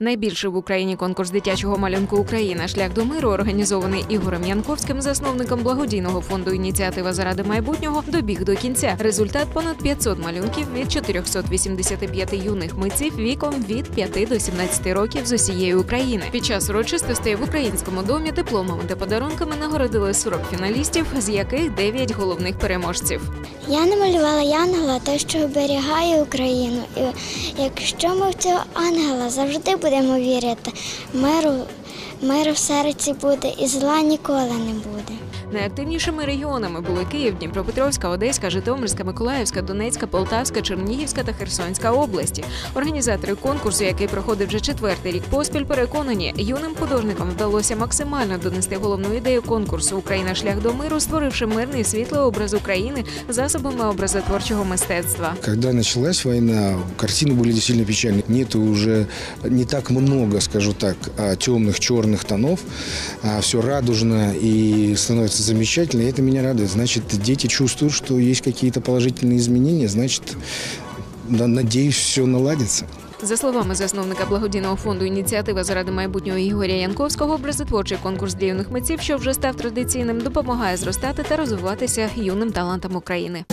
Найбільший в Україні конкурс дитячого малюнку Україна Шлях до миру організований Ігорем Янковським, засновником благодійного фонду Ініціатива заради майбутнього, добіг до кінця. Результат понад 500 малюнків від 485 юних митців віком від 5 до 17 років з усієї України. Під час урочистостей в українському домі дипломами та подарунками нагородили 40 фіналістів, з яких 9 головних переможців. Я намалювала янгола, той, що оберігає Україну. І якщо ми в цього ангела завжди будемо вірити, миру, миру в серці буде і зла ніколи не буде. Найактивнішими регіонами були Київ, Дніпропетровська, Одеська, Житомирська, Миколаївська, Донецька, Полтавська, Чернігівська та Херсонська області. Організатори конкурсу, який проходить вже четвертий рік поспіль, переконані, юним художникам вдалося максимально донести головну ідею конкурсу Україна шлях до миру, створивши мирний і світлий образ України засобами образотворчого мистецтва. Когда началась война, картины были действительно печальные. Нету уже не так много, скажу так, а, темных, черных тонов. А все радужно и становится замечательно. И это меня радует. Значит, дети чувствуют, что есть какие-то положительные изменения. Значит, да, надеюсь, все наладится. За словами засновника благодійного фонду ініціатива заради майбутнього Ігоря Янковського, образотворчий конкурс для юних митців, що вже став традиційним, допомагає зростати та розвиватися юним талантам України.